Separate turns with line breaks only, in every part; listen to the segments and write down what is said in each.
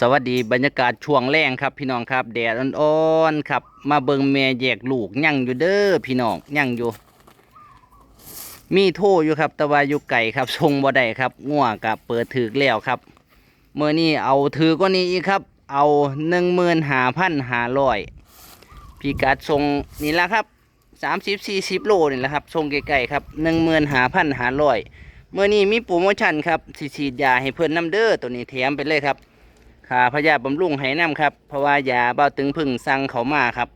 สวัสดีบรรยากาศช่วงแรงครับพี่น้องครับแดดอ่อนๆครับ มาเบิงแม่แยกลูกยั่งอยู่เด้อพี่น้องยั่งอยู่ มีโทอยู่ครับต่ว่าอยู่ไก่ครับทรงบ่ได้ครับง่วกับเปิดถือแล้วครับเมื่อนี้เอาถือก็นี้อีกครับ เอาหนึ่งหมื่นหาพันหาร้อยพี่กัดทรงนี่ละครับสามสิบสี่สิบโลนี่แหละครับทรงไก่ๆครับหนึ่งหมื่นหาพันหาร้อยเมื่อนี้มีโปรโมชั่นครับสิฉีดยาให้เพื่อนน้ำเด้อตัวนี้แถมไปเลยครับ ค่าพยาบำรุงให้น้ำครับ เพราะว่ายาเบาตึงพึ่งสั่งเขามาครับ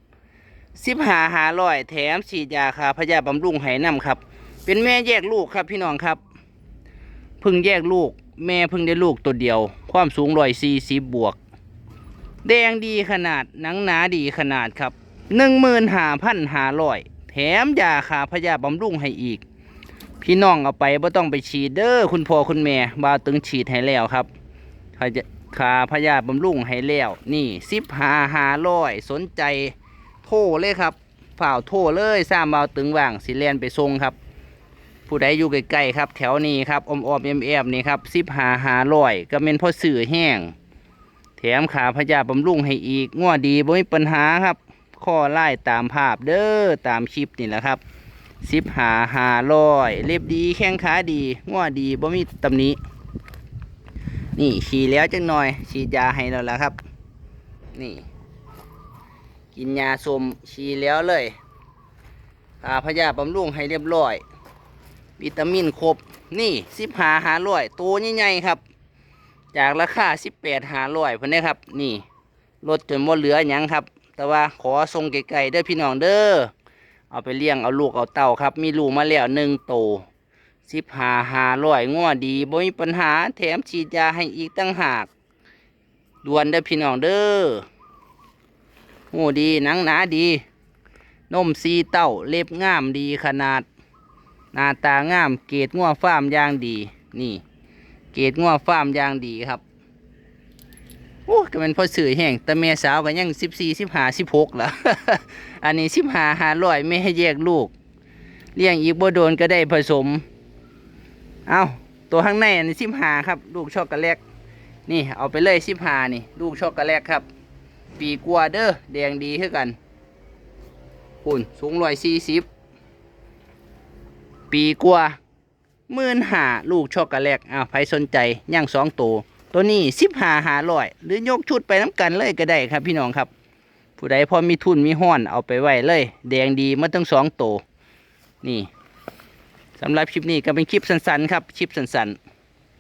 สิบหาหาร้อยแถมฉีดยาค่าพยาบำรุงให้น้ำครับ เป็นแม่แยกลูกครับพี่น้องครับ พึ่งแยกลูก แม่พึ่งได้ลูกตัวเดียว ความสูงร้อยสี่สิบบวก แดงดีขนาดหนังหนาดีขนาดครับหนึ่งหมื่นหาพันหาร้อยแถมยาค่าพยาบำรุงให้อีก พี่น้องเอาไปบ่ต้องไปฉีดเด้อคุณพ่อคุณแม่บาตึงฉีดให้แล้วครับเขาจะ ขาพยาบำรุงให้แล้ว นี่สิบหาหาร้อยสนใจโทรเลยครับฝ่าโทรเลยสร้างเบาตึงว่างสิเลียนไปทรงครับ ผู้ใดอยู่ใกล้ๆครับ แถวนี้ครับอมอมเอ็มเอฟนี่ครับสิบหาหาร้อยก็เป็นพ่อสื่อแห้ง แถมขาพยาบำรุงให้อีกง้อดีบ่มีปัญหาครับ ข้อไล่ตามภาพเด้อตามคลิปนี่แหละครับสิบหาหาร้อยเล็บดีแข้งขาดีง้อดีบ่มีตำหนิ นี่ฉี่แล้วจังหน่อยฉีดยาให้เราแล้วครับ นี่ กินยาสมฉี่แล้วเลยอาพยาบำรุงให้เรียบร้อย วิตามินครบ นี่สิบหาหาร้อยตัวใหญ่ๆครับ จากราคาสิบแปดหาร้อยเพิ่นได้ครับ นี่ลดจนหมดเหลือหยังครับ แต่ว่าขอส่งไกลๆเด้อพี่น้องเด้อเอาไปเลี้ยงเอาลูกเอาเต่าครับ มีลูกมาแล้วหนึ่งโตว สิบหาหาร้อยง้อดีบ่มีปัญหาแถมฉีดยาให้อีกตั้งหากด่วนเด้พี่น้องเด้อโอ้ดีหนังหนาดี นมซีเต้าเล็บงามดีขนาด หน้าตางามเกรดง้อฟ้ามยางดี นี่ เกรดง้อฟ้ามยางดีครับโอ้ก็เป็นพอสื่อแห่งแต่แม่สาวก็ยังสิบสี่สิบห้าสิบหกละอันนี้สิบห้าหาร้อยไม่ให้แยกลูก เลี้ยงอีกบ่โดนก็ได้ผสม เอาตัวข้างในอันนี้สิบหาครับ ลูกช็อกโกแลตนี่เอาไปเลยสิบหานี่ ลูกช็อกโกแลตครับ ปีกัวเด้อแดงดีคือกันคุณสูงร้อยสี่สิบปีกัวหมื่นหาลูกช็อกโกแลตอ้าวใครสนใจย่างสองตัวตัวนี้สิบหาหาร้อย หรือยกชุดไปน้ำกันเลยก็ได้ครับพี่น้องครับ ผู้ใดพอมีทุนมีห้อนเอาไปไว้เลย แดงดีมาตั้งสองตัวนี่ สำหรับคลิปนี้ก็เป็นคลิปสั้นๆครับคลิปสั้น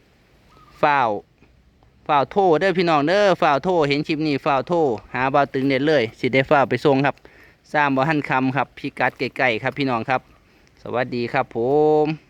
ๆฝ่าวฝ่าวโทเด้อพี่น้องเด้อฝ่าวโทเห็นคลิปนี้ฝ่าวโทหาบ่าวตึงเด็ดเลยสิได้ฝ้าวไปส่งครับสร้างบ่หันคำครับพิกัดไกลๆครับพี่น้องครับ สวัสดีครับผม